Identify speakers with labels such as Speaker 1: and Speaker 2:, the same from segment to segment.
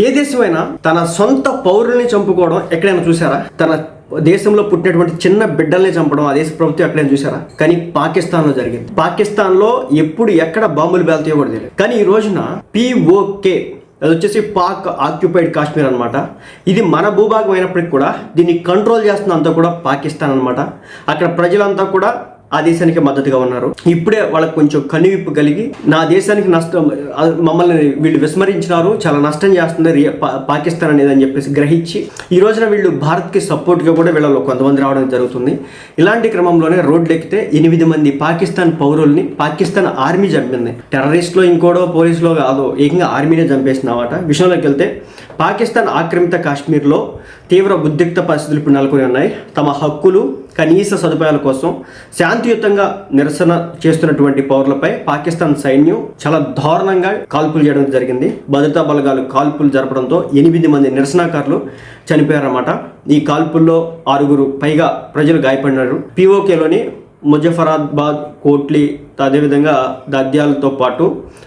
Speaker 1: ఏ దేశమైనా తన సొంత పౌరుల్ని చంపుకోవడం ఎక్కడైనా చూసారా? తన దేశంలో పుట్టినటువంటి చిన్న బిడ్డల్ని చంపడం ఆ దేశ ప్రభుత్వం ఎక్కడైనా చూసారా? కానీ పాకిస్తాన్లో జరిగింది. పాకిస్తాన్లో ఎప్పుడు ఎక్కడ బాంబులు పేలుతాయో కూడా తెలియదు. కానీ ఈ రోజున పిఓకే అది వచ్చేసి పాక్ ఆక్యుపైడ్ కాశ్మీర్ అనమాట ఇది మన భూభాగం అయినప్పటికీ కూడా దీన్ని కంట్రోల్ చేస్తున్నంతా కూడా పాకిస్తాన్ అన్నమాట. అక్కడ ప్రజలంతా కూడా ఆ దేశానికి మద్దతుగా ఉన్నారు. ఇప్పుడే వాళ్ళకి కొంచెం కనువిప్పు కలిగి నా దేశానికి నష్టం మమ్మల్ని వీళ్ళు విస్మరించినారు చాలా నష్టం చేస్తుంది పాకిస్తాన్ అనేది అని చెప్పేసి గ్రహించి ఈ రోజున వీళ్ళు భారత్కి సపోర్ట్గా కూడా వీళ్ళలో కొంతమంది రావడం జరుగుతుంది. ఇలాంటి క్రమంలోనే రోడ్లు ఎక్కితే ఎనిమిది మంది పాకిస్తాన్ పౌరుల్ని పాకిస్తాన్ ఆర్మీ చంపింది టెర్రరిస్ట్లో ఇంకోడో పోలీసులో కాదు ఏకంగా ఆర్మీనే చంపేసినమాట విషయంలోకి వెళ్తే పాకిస్తాన్ ఆక్రమిత కాశ్మీర్లో తీవ్ర ఉద్రిక్త పరిస్థితులు ఇప్పుడు నెలకొని ఉన్నాయి. తమ హక్కులు కనీస సదుపాయాల కోసం శాంతియుతంగా నిరసన చేస్తున్నటువంటి పౌరులపై పాకిస్తాన్ సైన్యం చాలా దారుణంగా కాల్పులు చేయడం జరిగింది. భద్రతా బలగాలు కాల్పులు జరపడంతో ఎనిమిది మంది నిరసనకారులు చనిపోయారన్నమాట. ఈ కాల్పుల్లో ఆరుగురు పైగా ప్రజలు గాయపడినారు. పిఓకేలోని ముజఫరాబాద్ కోట్లీ అదేవిధంగా దద్యాలతో పాటు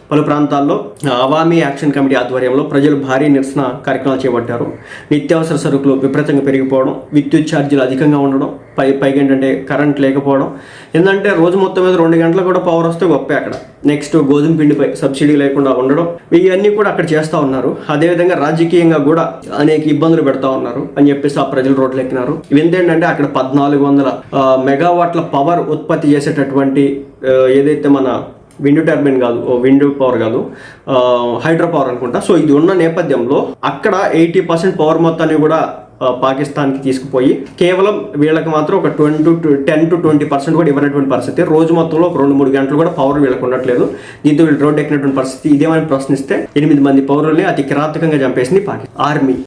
Speaker 1: పలు ప్రాంతాల్లో అవామీ యాక్షన్ కమిటీ ఆధ్వర్యంలో ప్రజలు భారీ నిరసన కార్యక్రమాలు చేపట్టారు. నిత్యావసర సరుకులు విపరీతంగా పెరిగిపోవడం విద్యుత్ ఛార్జీలు అధికంగా ఉండడం పై పైగా ఏంటంటే కరెంట్ లేకపోవడం. ఏంటంటే రోజు మొత్తం మీద రెండు గంటలు కూడా పవర్ వస్తే గొప్పే అక్కడ. నెక్స్ట్ గోధుమ పిండిపై సబ్సిడీ లేకుండా ఉండడం ఇవన్నీ కూడా అక్కడ చేస్తూ ఉన్నారు. అదేవిధంగా రాజకీయంగా కూడా అనేక ఇబ్బందులు పెడతా ఉన్నారు అని చెప్పేసి ఆ ప్రజలు రోడ్లు ఎక్కినారు ఏంటంటే అక్కడ పద్నాలుగు వందల మెగావాట్ల పవర్ ఉత్పత్తి చేసేటటువంటి ఏదైతే మన విండ్ టర్బైన్ కాదు ఓ విండ్ పవర్ కాదు హైడ్రో పవర్ అనుకుంటా. సో ఇది ఉన్న నేపథ్యంలో అక్కడ ఎయిటీ పర్సెంట్ పవర్ మొత్తాన్ని కూడా పాకిస్తాన్కి తీసుకుపోయి కేవలం వీళ్ళకి మాత్రం ఒక twenty to ten to twenty percent కూడా ఇవ్వనటువంటి పరిస్థితి. రోజు మొత్తంలో ఒక రెండు మూడు గంటలు కూడా పవర్ వీళ్ళకి ఉండట్లేదు. దీంతో వీళ్ళు రోడ్డు ఎక్కినటువంటి పరిస్థితి ఇదేమని ప్రశ్నిస్తే ఎనిమిది మంది పౌరుల్ని అతి కిరాతకంగా చంపేసింది పాకిస్తాన్. ఆర్మీ.